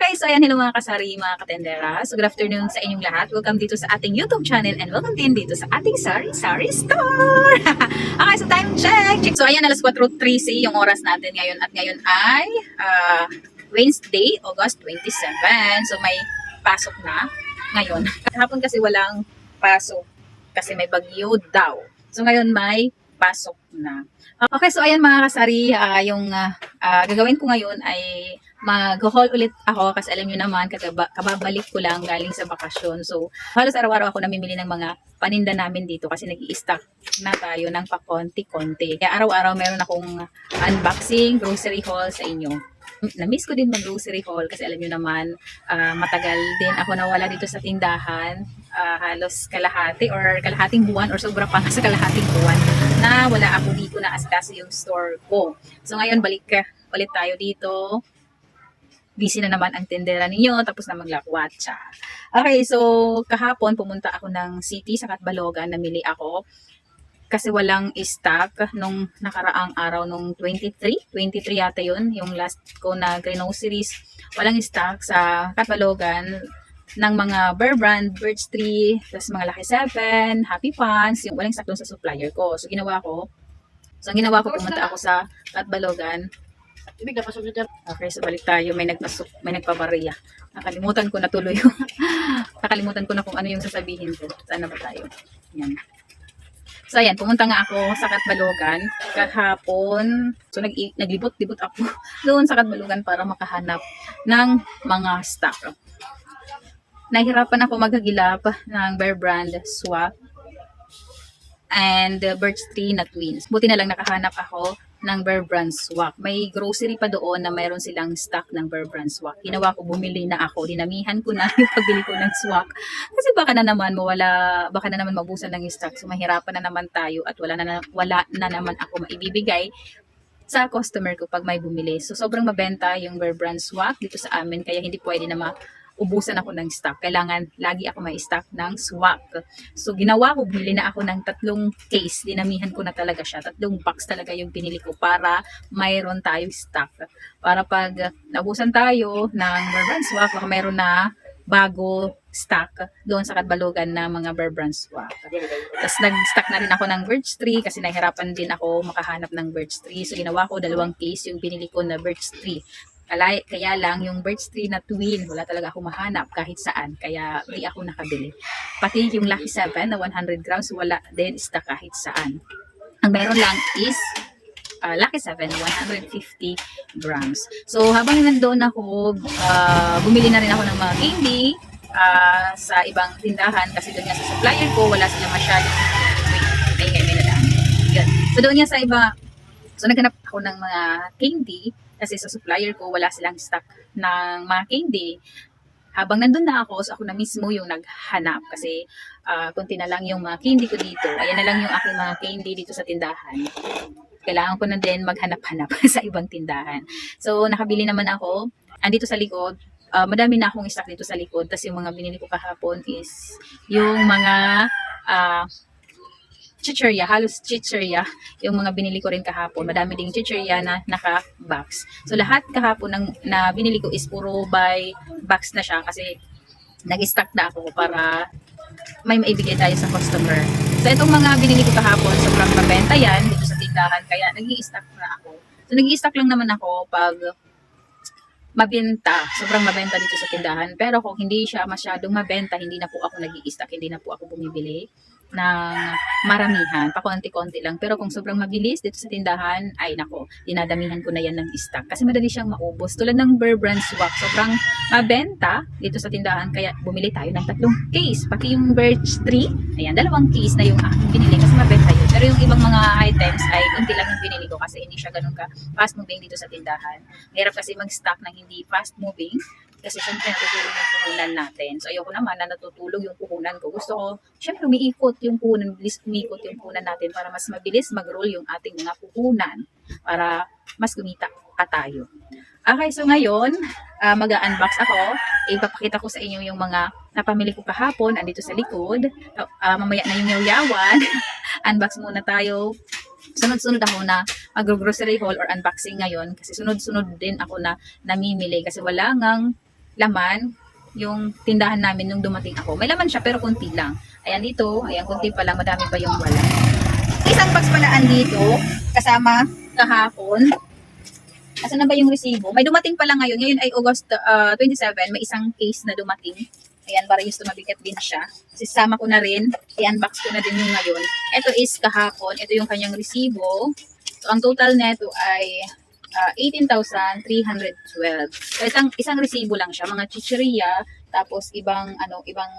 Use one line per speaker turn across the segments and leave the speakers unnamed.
Okay, so ayan, hello mga kasari, mga katendera. So good afternoon sa inyong lahat. Welcome dito sa ating YouTube channel and welcome din dito sa ating Sari Sari Store. okay, so time check. check. So ayan, alas 4.30 yung oras natin ngayon at ngayon ay ah, Wednesday, August 27. So may pasok na ngayon. Kahapon kasi walang pasok kasi may bagyo daw. So ngayon may pasok na. Okay, so ayan mga kasari, ah, yung ah, ah, gagawin ko ngayon ay mag-haul ulit ako kasi alam nyo naman, kababalik ko lang galing sa bakasyon. So, halos araw-araw ako namimili ng mga paninda namin dito kasi nag stock na tayo ng pakonti-konti. Kaya araw-araw meron akong unboxing, grocery haul sa inyo. Na-miss ko din mag-grocery haul kasi alam nyo naman, ah, matagal din ako nawala dito sa tindahan. Ah, halos kalahati or kalahating buwan or sobra pa sa kalahating buwan na wala ako dito na asikaso yung store ko. So ngayon balik ka ulit tayo dito busy na naman ang tindera ninyo, tapos na maglakwatsa. Okay, so kahapon pumunta ako ng city sa Katbalogan, namili ako kasi walang stock nung nakaraang araw nung 23, 23 yata yun, yung last ko na groceries, walang stock sa Katbalogan ng mga Bear Brand, Birch Tree, tapos mga Lucky 7, Happy Pants, yung walang dun sa supplier ko. So ginawa ko, so ang ginawa ko, pumunta ako sa Katbalogan,
Ibig na pasok dyan.
Okay, so balik tayo. May nagpasok, may nagpabariya. Nakalimutan ko na tuloy yung, nakalimutan ko na kung ano yung sasabihin ko. Saan na ba tayo? Yan. So, ayan, pumunta nga ako sa Katbalogan kahapon. So, nag naglibot-libot ako doon sa Katbalogan para makahanap ng mga stock. Nahirapan ako maghagilap ng Bear Brand Swap and Birch Tree na twins. Buti na lang nakahanap ako ng Bear Brand Swak. May grocery pa doon na mayroon silang stock ng Bear Brand Swak. Ginawa ko, bumili na ako. Dinamihan ko na yung pagbili ko ng swak. Kasi baka na naman mawala, baka na naman mabusan ng stock. So mahirapan na naman tayo at wala na, wala na naman ako maibibigay sa customer ko pag may bumili. So sobrang mabenta yung Bear Brand Swak dito sa amin kaya hindi pwede na ma ubusan ako ng stock. Kailangan lagi ako may stock ng swak. So, ginawa ko, bumili na ako ng tatlong case. Dinamihan ko na talaga siya. Tatlong box talaga yung pinili ko para mayroon tayo stock. Para pag naubusan tayo ng Bear Brand Swak, baka mayroon na bago stock doon sa Katbalogan na mga Bear Brand Swak. Tapos nag-stock na rin ako ng birch tree kasi nahirapan din ako makahanap ng birch tree. So ginawa ko dalawang case yung binili ko na birch tree. Kaya, kaya lang yung birch tree na twin, wala talaga ako mahanap kahit saan. Kaya di ako nakabili. Pati yung Lucky 7 na 100 grams, wala din stock kahit saan. Ang meron lang is uh, Lucky 7 na 150 grams. So habang nandoon ako, uh, bumili na rin ako ng mga candy uh, sa ibang tindahan kasi doon nga sa supplier ko, wala sila masyadong wait, may na lang. Yun. So doon nga sa iba, so naghanap ako ng mga candy kasi sa supplier ko wala silang stock ng mga candy. Habang nandun na ako, so ako na mismo yung naghanap kasi uh, kunti na lang yung mga candy ko dito. Ayan na lang yung aking mga candy dito sa tindahan. Kailangan ko na din maghanap-hanap sa ibang tindahan. So, nakabili naman ako. Andito sa likod, uh, madami na akong stock dito sa likod. Tapos yung mga binili ko kahapon is yung mga uh, chichirya, halos chichirya, yung mga binili ko rin kahapon. Madami ding chichirya na naka-box. So lahat kahapon ng, na binili ko is puro by box na siya kasi nag-stock na ako para may maibigay tayo sa customer. So itong mga binili ko kahapon, sobrang mabenta yan dito sa tindahan kaya nag stock na ako. So nag stock lang naman ako pag mabenta, sobrang mabenta dito sa tindahan. Pero kung hindi siya masyadong mabenta, hindi na po ako nag stock hindi na po ako bumibili ng maramihan, pakonti-konti lang. Pero kung sobrang mabilis dito sa tindahan, ay nako, dinadamihan ko na yan ng stock. Kasi madali siyang maubos. Tulad ng Bear Brand Swap, sobrang mabenta dito sa tindahan. Kaya bumili tayo ng tatlong case. Pati yung Birch Tree, ayan, dalawang case na yung aking binili kasi mabenta yun. Pero yung ibang mga items ay unti lang yung binili ko kasi hindi siya ganun ka fast moving dito sa tindahan. Mahirap kasi mag-stock ng hindi fast moving kasi syempre natutulog yung puhunan natin. So ayoko naman na natutulog yung puhunan ko. Gusto ko, syempre umiikot yung puhunan, bilis umiikot yung puhunan natin para mas mabilis mag-roll yung ating mga puhunan para mas kumita ka tayo. Okay, so ngayon, uh, mag-unbox ako. Ipapakita ko sa inyo yung mga napamili ko kahapon, andito sa likod. Uh, mamaya na yung yayawan. Unbox muna tayo. Sunod-sunod ako na mag-grocery haul or unboxing ngayon kasi sunod-sunod din ako na namimili kasi wala ngang laman yung tindahan namin nung dumating ako. May laman siya pero konti lang. Ayan dito, ayan konti pa lang, madami pa yung wala. Isang box pala andito, kasama kahapon. Asan na ba yung resibo? May dumating pala ngayon. Ngayon ay August uh, 27, may isang case na dumating. Ayan, para yung mabigat din siya. Sisama ko na rin. I-unbox ko na din yung ngayon. Ito is kahapon. Ito yung kanyang resibo. So, ang total neto ay ah, 18,312. So, isang, isang resibo lang siya. Mga chicheria, tapos ibang, ano, ibang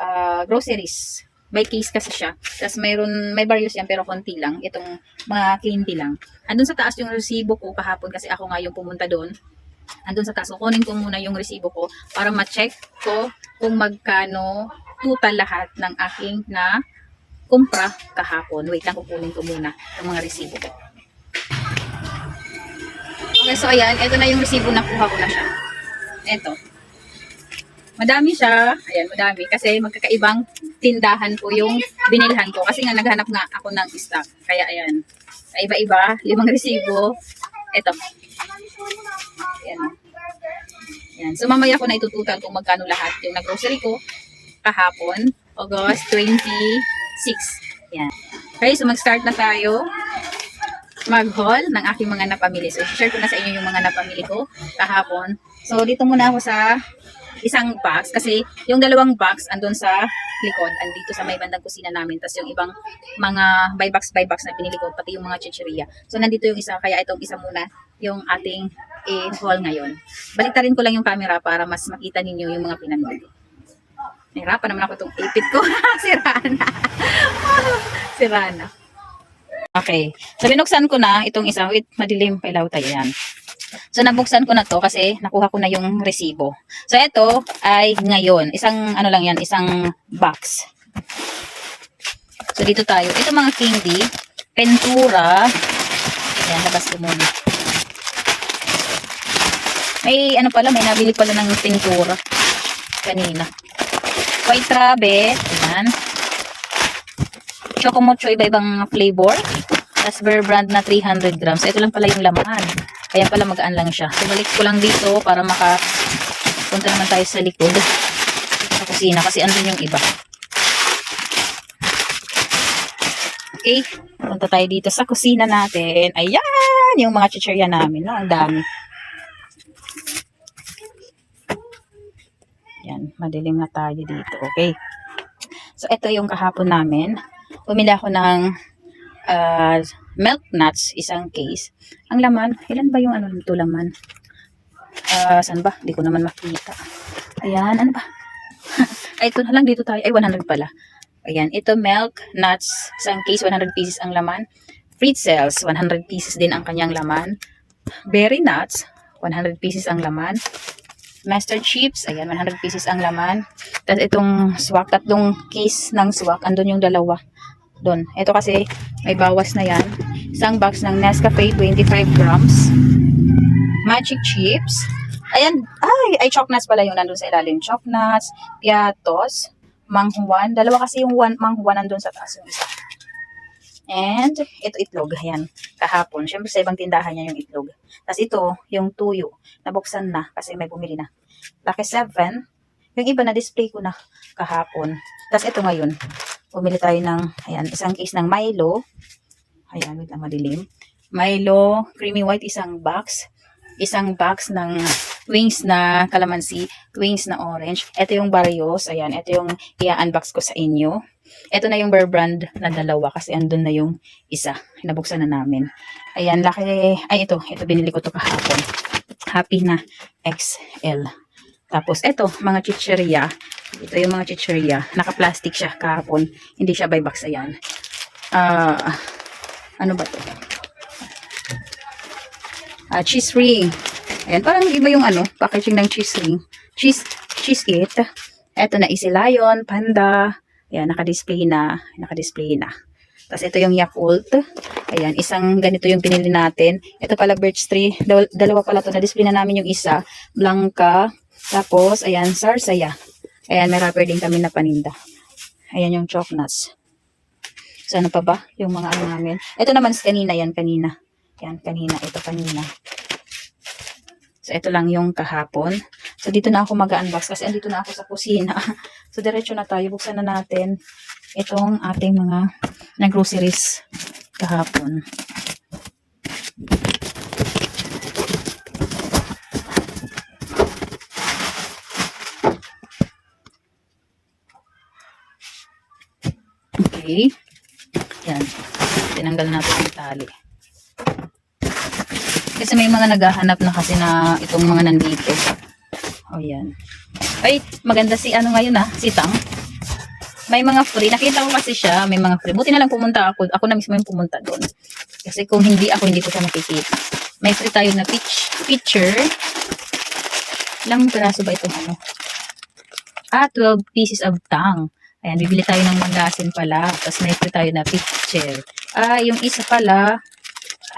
ah, groceries. By case kasi siya. Tapos mayroon, may various yan pero konti lang. Itong mga candy lang. Andun sa taas yung resibo ko kahapon kasi ako nga yung pumunta doon. Andun sa taas. Kukunin ko muna yung resibo ko para ma-check ko kung magkano total lahat ng aking na kumpra kahapon. Wait lang, kukunin ko muna yung mga resibo ko. Okay, so ayan. Ito na yung resibo na kuha ko na siya. Ito. Madami siya. Ayan, madami. Kasi magkakaibang tindahan po yung binilhan ko. Kasi nga naghanap nga ako ng stock. Kaya ayan. Iba-iba, limang resibo. Ito. Ayan. Ayan. So mamaya ko na itututal kung magkano lahat yung nag-grocery ko kahapon, August 26. Ayan. Okay, so mag-start na tayo mag-haul ng aking mga napamili. So, share ko na sa inyo yung mga napamili ko kahapon. So, dito muna ako sa isang box kasi yung dalawang box andun sa likod, andito sa may bandang kusina namin. Tapos yung ibang mga buy box by box na binili ko, pati yung mga chicheria. So, nandito yung isa, kaya itong isa muna yung ating i-haul ngayon. Baliktarin ko lang yung camera para mas makita ninyo yung mga ko. Nahirapan naman ako itong ipit ko. Sira na. Sira na. Okay. So, binuksan ko na itong isa. Wait, madilim. Pailaw tayo yan. So, nabuksan ko na to kasi nakuha ko na yung resibo. So, ito ay ngayon. Isang, ano lang yan, isang box. So, dito tayo. Ito mga candy. Pentura. Ayan, labas ko muna. May, ano pala, may nabili pala ng pintura. Kanina. White rabbit. Ayan. Chocomocho, iba-ibang flavor. Tapos Bear Brand na 300 grams. Ito lang pala yung laman. Kaya pala magaan lang siya. Tumalik ko lang dito para maka punta naman tayo sa likod sa kusina kasi andun yung iba. Okay. Punta tayo dito sa kusina natin. Ayan! Yung mga chichirya namin. No? Ang dami. Yan. Madilim na tayo dito. Okay. So, ito yung kahapon namin. Bumili ako ng uh, milk nuts, isang case. Ang laman, ilan ba yung ano nito laman? Ah, saan ba? Hindi ko naman makita. Ayan, ano ba? Ay, ito na lang dito tayo. Ay, 100 pala. Ayan, ito milk nuts, isang case, 100 pieces ang laman. Fruit cells, 100 pieces din ang kanyang laman. Berry nuts, 100 pieces ang laman. Master chips, ayan, 100 pieces ang laman. Tapos itong swak, tatlong case ng swak, andun yung dalawa. Doon. Ito kasi may bawas na yan. Isang box ng Nescafe, 25 grams. Magic chips. Ayan, ay, ay choc nuts pala yung nandun sa ilalim. Choc nuts, piatos, manghuan. Dalawa kasi yung one, manghuan nandun sa taas yung isa. And, ito itlog. Ayan, kahapon. Siyempre sa ibang tindahan niya yung itlog. Tapos ito, yung tuyo. Nabuksan na kasi may bumili na. Lucky 7. Yung iba na display ko na kahapon. Tapos ito ngayon. Bumili tayo ng, ayan, isang case ng Milo. Ayan, wait lang madilim. Milo, creamy white, isang box. Isang box ng wings na calamansi, wings na orange. Ito yung Barrios. Ayan, ito yung i-unbox ko sa inyo. Ito na yung Bear Brand na dalawa kasi andun na yung isa. Nabuksan na namin. Ayan, laki. Ay, ito. Ito, binili ko to kahapon. Happy na XL. Tapos, ito, mga chicheria. Ito yung mga chicheria. Naka-plastic siya kahapon. Hindi siya by box. Ayan. Ah, ano ba to? Ah, cheese ring. Ayan, parang iba yung ano, packaging ng cheese ring. Cheese, cheese it. Ito na Easy Lion, Panda. Ayan, naka-display na. Naka-display na. Tapos ito yung Yakult. Ayan, isang ganito yung pinili natin. Ito pala birch tree. Dal- dalawa pala to. Na-display na namin yung isa. Blanca. Tapos, ayan, Sarsaya. Ayan, may wrapper din kami na paninda. Ayan yung chalk nuts. So, ano pa ba? Yung mga ano namin. Ito naman, kanina yan, kanina. Yan, kanina. Ito kanina. So, ito lang yung kahapon. So, dito na ako mag-unbox kasi andito na ako sa kusina. So, diretso na tayo. Buksan na natin itong ating mga na groceries kahapon. Okay. Yan. Tinanggal natin yung tali. Kasi may mga naghahanap na kasi na itong mga nandito. O yan. Ay, maganda si ano ngayon ah, si Tang. May mga free. Nakita ko kasi siya, may mga free. Buti na lang pumunta ako. Ako na mismo yung pumunta doon. Kasi kung hindi ako, hindi ko siya makikita. May free tayo na pitch, picture. Ilang piraso ba itong ano? Ah, 12 pieces of tang. Ayan, bibili tayo ng magasin pala. Tapos may free tayo na picture. Ah, yung isa pala,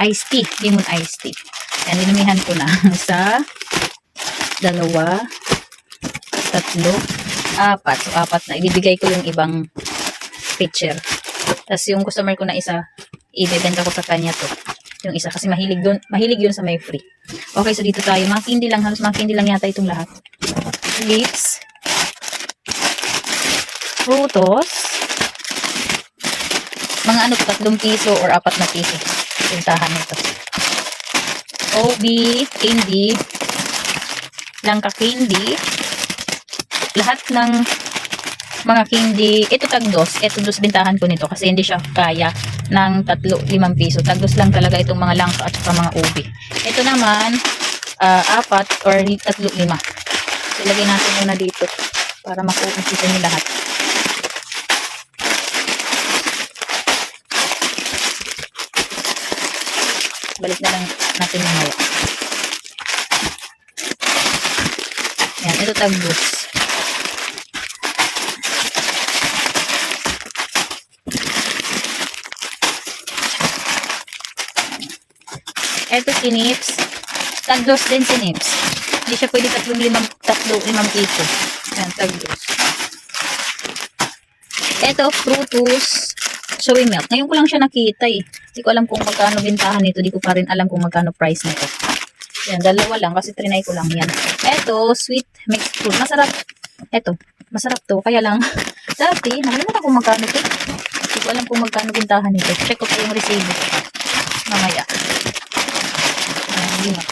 iced tea. Lemon iced tea. Ayan, nilumihan ko na sa dalawa, tatlo, apat. So, apat na. Ibibigay ko yung ibang picture. Tapos yung customer ko na isa, ibebenta ko sa kanya to. Yung isa kasi mahilig doon, mahilig yun sa may free. Okay, so dito tayo. Mga candy lang, halos mga candy lang yata itong lahat. Lips, frutos, mga ano, tatlong piso or apat na piso. Tintahan nito. OB, candy, langka candy, lahat ng mga candy, ito tagdos, ito dos bintahan ko nito kasi hindi siya kaya ng tatlo, limang piso. Tagdos lang talaga itong mga langka at saka mga ubi. Ito naman, ah, apat or tatlo, lima. So, ilagay natin muna dito para makuha niyo lahat. Balik na lang natin mamaya. Yan, ito tagdos. Ito si Nips. Tagdos din si Nips. Hindi siya pwede tatlong limang, tatlo, limang piso. Yan, tagdos. Ito, frutus, soy milk. Ngayon ko lang siya nakita eh. Hindi ko alam kung magkano bintahan nito. Hindi ko pa rin alam kung magkano price nito. Yan, dalawa lang kasi trinay ko lang yan. Ito, sweet mixed fruit. Masarap. Ito, masarap to. Kaya lang, dati, nakalimutan kung magkano to. Hindi ko alam kung magkano bintahan nito. Check ko pa yung resibo. Mamaya. Ayan, lima.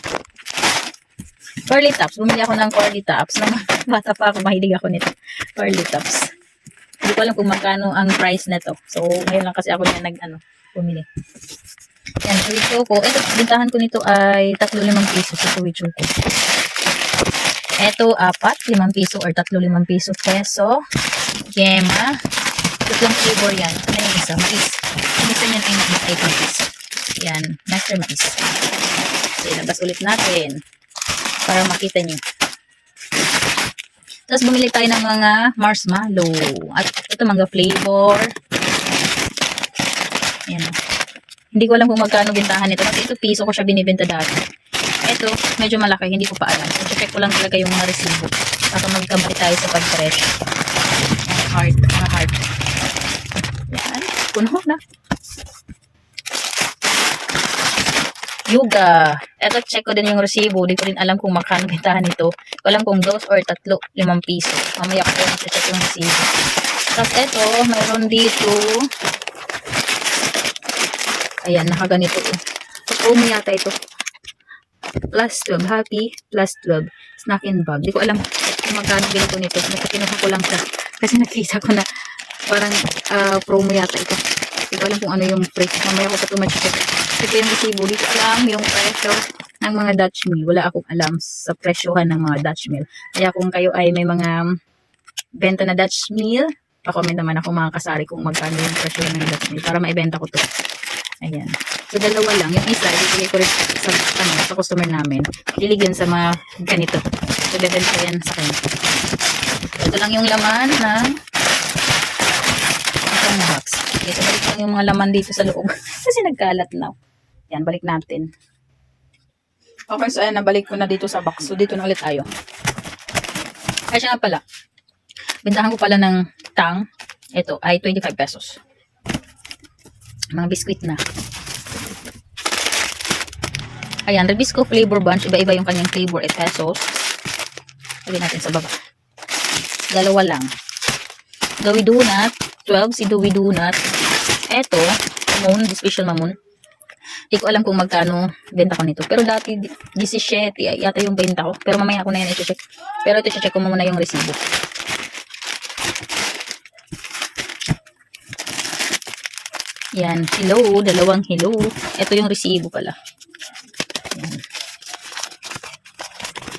Curly tops. Bumili ako ng curly tops. Bata pa ako, mahilig ako nito. Curly tops. Hindi ko alam kung magkano ang price na to. So, ngayon lang kasi ako niya nag, ano, bumili. Yan, suwi ko. Ito, bintahan ko nito ay tatlo limang piso sa suwi ko. Ito, apat, limang piso or tatlo limang piso peso. Gema. Tatlong flavor yan. Ano yung isa? Mais. Yung isa niyan ay mais ay. Yan, master mais. So, ilabas ulit natin para makita nyo. Tapos bumili tayo ng mga marshmallow. At ito mga flavor. Ayan. Hindi ko alam kung magkano bintahan nito. Kasi ito piso ko siya binibenta dati. Ito, medyo malaki. Hindi ko pa alam. So, check ko lang talaga yung mga resibo. Para magkamali tayo sa pag-fresh. Heart. Mga heart. Yan. Puno na. Yuga. Eto, check ko din yung resibo. Di ko rin alam kung magkano bintahan nito. Alam kung dos or tatlo, limang piso. Mamaya ko na check yung resibo. Tapos eto, mayroon dito. Ayan, nakaganito. Tapos promo yata ito. Plus 12. Happy. Plus 12. Snack and bag. Di ko alam kung magkano ganito nito. Basta kinuha ko lang siya. Kasi nakita ko na parang ah, promo yata ito. Di ko alam kung ano yung price. Mamaya ko pa tumacheck. Ito yung resibo. Di ko alam yung presyo ng mga Dutch meal. Wala akong alam sa presyohan ng mga Dutch meal. Kaya kung kayo ay may mga benta na Dutch meal, pa-comment naman ako mga kasari kung magkano yung presyo ng Dutch meal para maibenta ko to. Ayan. So, dalawa lang. Yung isa, ibigay ko rin sa, ano, sa customer namin. Lilig yun sa mga ganito. So, bebenta yan sa kanya. Ito lang yung laman ng itong box. So balik yung mga laman dito sa loob. Kasi nagkalat na. Yan, balik natin. Okay, so ayan, nabalik ko na dito sa box. So, dito na ulit tayo. Ay, siya nga pala. Bintahan ko pala ng tang. Ito ay 25 pesos. Mga biskwit na. Ayan, Rebisco Flavor Bunch. Iba-iba yung kanyang flavor. 8 pesos. Lagyan natin sa baba. Dalawa lang. Gawi Donut. 12 si Gawi Donut. Eto, Mamon, the special Mamon. Hindi ko alam kung magkano benta ko nito. Pero dati, 17 ay yata yung benta ko. Pero mamaya ako na yan i-check. Pero ito, check ko muna yung resibo. Yan. Hello. Dalawang hello. Ito yung resibo pala. Yan.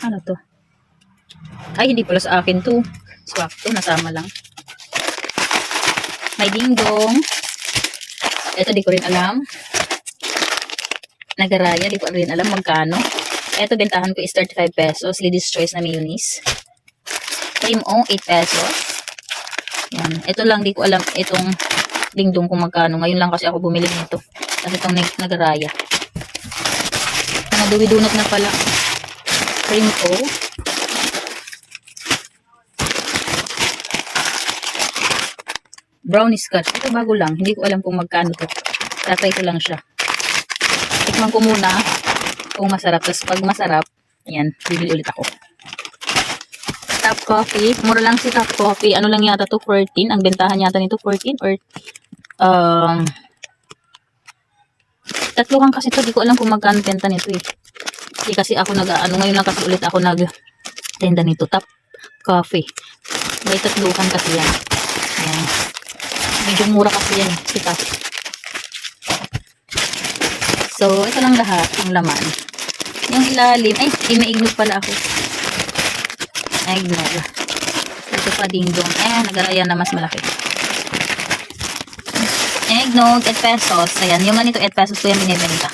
Ano to? Ay, hindi pala sa akin to. Swak to. Nasama lang. May dingdong. Ito, di ko rin alam. Nagaraya, di ko rin alam magkano. Ito, bentahan ko is 35 pesos. Ladies Choice na mayonnaise. Cream O, 8 pesos. Yan. Ito lang, di ko alam itong dingdong kung magkano. Ngayon lang kasi ako bumili nito. Kasi itong nag nagaraya. Mga duwi-dunot na pala. Cream O. Brownie scotch. Ito bago lang. Hindi ko alam kung magkano to. Tatry ko lang siya. Tikman ko muna kung masarap. Tapos pag masarap, ayan, bibili ulit ako. Top coffee. Mura lang si top coffee. Ano lang yata to? 14. Ang bentahan yata nito 14 or um tatlo kang kasi to. Di ko alam kung magkano benta nito eh. Hindi kasi ako nag ano ngayon lang kasi ulit ako nag tenda nito. Top coffee. May tatluhan kasi yan. Ayan. Medyo mura kasi yan. Si top. So, ito lang lahat ng laman. Yung ilalim, ay, maignog pala ako. Maignog. Ito pa ding-dong. Eh, nagaraya na mas malaki. Eggnog, 8 pesos. Ayan, yung ganito 8 pesos ko yung binibenta.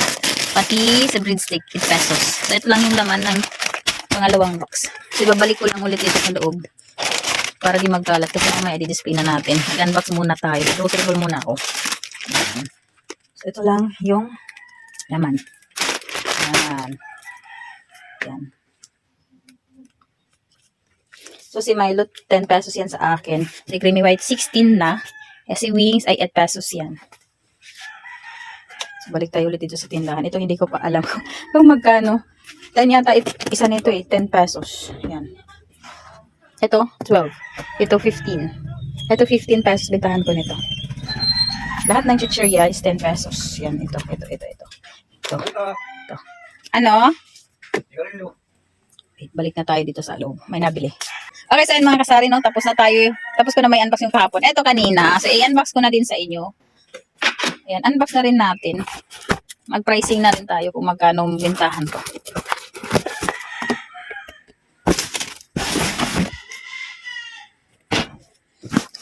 Pati sa breadstick, 8 pesos. So, ito lang yung laman ng pangalawang box. So, ibabalik ko lang ulit ito sa loob. Para di magkalat kasi mamaya i-display na natin. Mag-unbox muna tayo. Grocery muna ako. So, ito lang yung laman. Ayan. Ayan. So, si Milo, 10 pesos yan sa akin. Si Creamy White, 16 na. Eh, si Wings ay 8 pesos yan. So, balik tayo ulit dito sa tindahan. Ito hindi ko pa alam kung, magkano. Yan yata, it- isa nito eh, 10 pesos. Yan. Ito, 12. Ito, 15. Ito, 15 pesos. Bentahan ko nito. Lahat ng chichirya is 10 pesos. Yan, ito, ito, ito, ito. Ito, ito. Ano? Wait, balik na tayo dito sa loob. May nabili. Okay, so mga kasari, no? Tapos na tayo. Tapos ko na may unbox yung kahapon. Ito kanina. So, i-unbox ko na din sa inyo. Ayan, unbox na rin natin. Mag-pricing na rin tayo kung magkano ang bentahan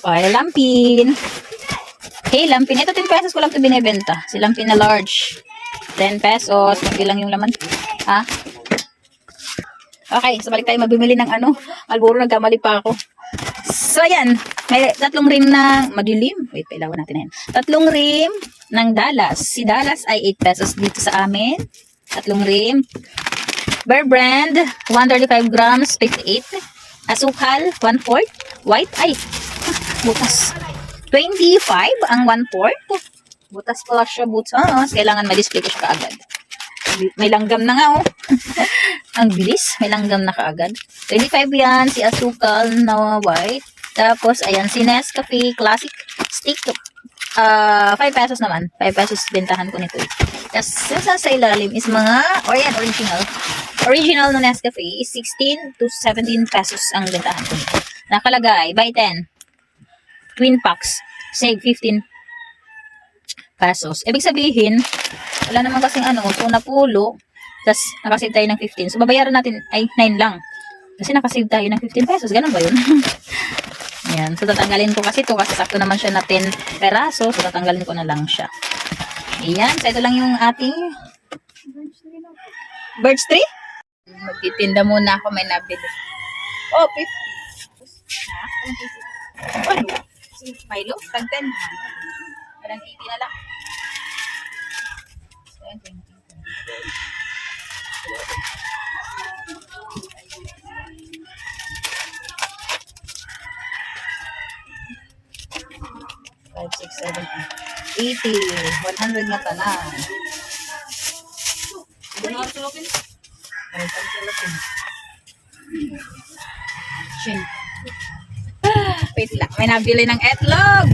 ko. Okay, lampin. Hey, lampin. Ito 10 pesos ko lang ito binibenta. Si lampin na large. 10 pesos. Magbilang yung laman. Ha? Okay, so balik tayo magbimili ng ano. Alburo, nagkamali pa ako. So, ayan. May tatlong rim na madilim. Wait, pailawan natin na yan. Tatlong rim ng Dallas. Si Dallas ay 8 pesos dito sa amin. Tatlong rim. Bear Brand, 135 grams, 58. Asukal, 1 fourth. White, ay, butas. 25 ang 1 fourth. Butas pala siya, butas. Kailangan ma-display ko siya kaagad. May langgam na nga, oh. Ang bilis. May langgam na kaagad. 25 yan. Si Asukal na white. Tapos, ayan, si Nescafe Classic Stick. Ah, 5 pesos naman. 5 pesos bentahan ko nito. eh. Tapos, yung sa ilalim is mga, or yan, original. Original na Nescafe is 16 to 17 pesos ang bentahan ko nito. Nakalagay, buy 10. Twin packs. Save 15 pesos. Ibig sabihin, wala naman kasing ano, so napulo, tapos nakasave tayo ng 15. So, babayaran natin ay 9 lang. Kasi nakasave tayo ng 15 pesos. Ganun ba yun? Ayan. So, tatanggalin ko kasi to kasi sakto naman siya na 10 peraso. So, tatanggalin ko na lang siya. Ayan. So, ito lang yung ating birch tree. Magtitinda muna ako. May nabili. Oh, 50. Ha? Ano? Si Milo? Tag 10 naman. Parang 80 na lang. So, ayan, 20. Five, six, seven, eight. 80. 100 na tanan. Shin. Wait lang, may nabili ng etlog.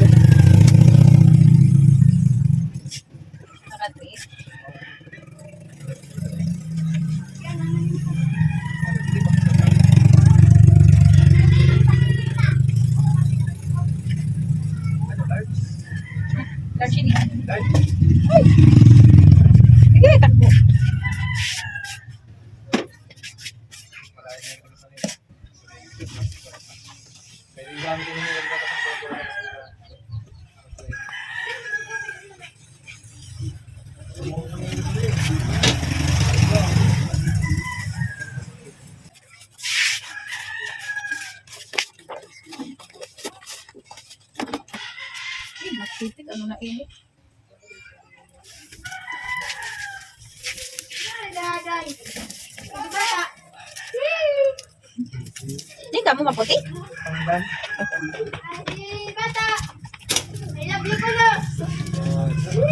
Nakatis. Large yun eh. Ay! Sige, takbo. Ay, magtitik. Ano na init? Hindi ka mo maputi?
Bata! I love you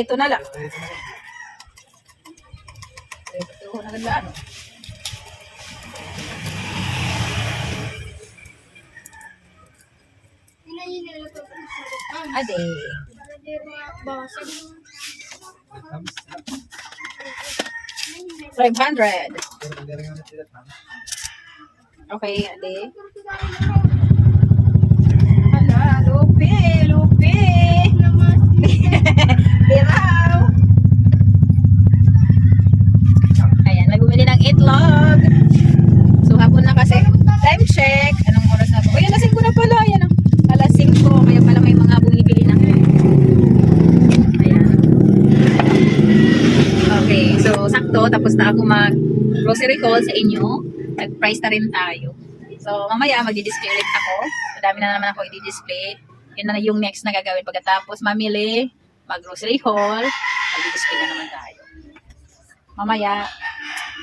Pagprito na lang. Prito na ganda ano. Ade.
Basag.
500. Okay, ade. Hala, lupi. Itlog. So, hapon na kasi. Time check. Anong oras na po? Ayan, lasing ko na pala. Ayan, oh. alas 5. Kaya pala may mga bumibili na. Ayan. Okay, so sakto. Tapos na ako mag grocery haul sa inyo. Nag-price na rin tayo. So, mamaya magdi-display ulit ako. Madami na naman ako i-display. Yun na yung next na gagawin. Pagkatapos mamili, mag-grocery haul, magdi-display na naman tayo. Mamaya,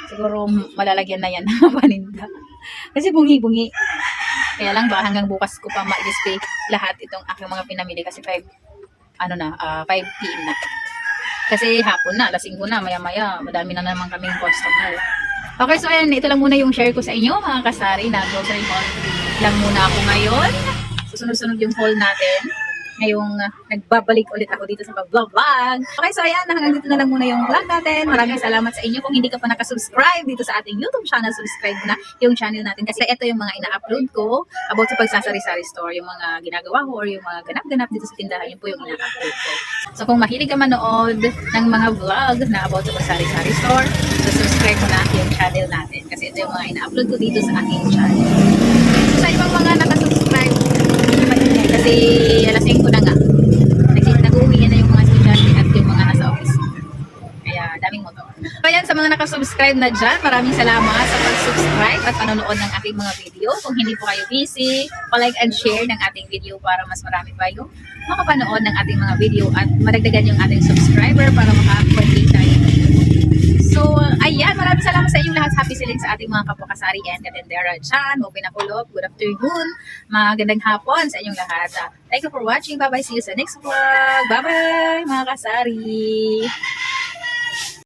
siguro malalagyan na yan ng paninda. Kasi bungi-bungi. Kaya lang ba hanggang bukas ko pa ma-display lahat itong aking mga pinamili kasi 5 ano na, ah, 5 p.m. na. Kasi hapon na, lasing ko na, maya-maya, madami na naman kaming customer. Okay, so ayan, ito lang muna yung share ko sa inyo, mga kasari, na grocery haul lang muna ako ngayon. Susunod-sunod yung haul natin. Ngayong uh, nagbabalik ulit ako dito sa pag-vlog vlog. Okay, so ayan, hanggang dito na lang muna yung vlog natin. Maraming salamat sa inyo. Kung hindi ka pa nakasubscribe dito sa ating YouTube channel, subscribe na yung channel natin. Kasi ito yung mga ina-upload ko about sa pagsasari-sari store, yung mga ginagawa ko or yung mga ganap-ganap dito sa tindahan, yun po yung ina-upload ko. So kung mahilig ka manood ng mga vlog na about sa pagsari-sari store, so subscribe mo na yung channel natin. Kasi ito yung mga ina-upload ko dito sa aking channel. So sa ibang mga nakasubscribe, kasi alas 5 na nga. Nag- Nag-uwi na yung mga estudyante at yung mga nasa office. Kaya daming motor. So ayan, sa mga nakasubscribe na dyan, maraming salamat sa pag-subscribe at panonood ng aking mga video. Kung hindi po kayo busy, pa-like and share ng ating video para mas marami pa yung makapanood ng ating mga video at madagdagan yung ating subscriber para makakontain tayo. So, ayan, maraming salamat sa inyong lahat. Happy selling sa ating mga kapakasari and katendera dyan. Mo pinakulog. Good afternoon. Magandang hapon sa inyong lahat. Ah, Thank you for watching. Bye-bye. See you sa next vlog. Bye-bye, mga kasari.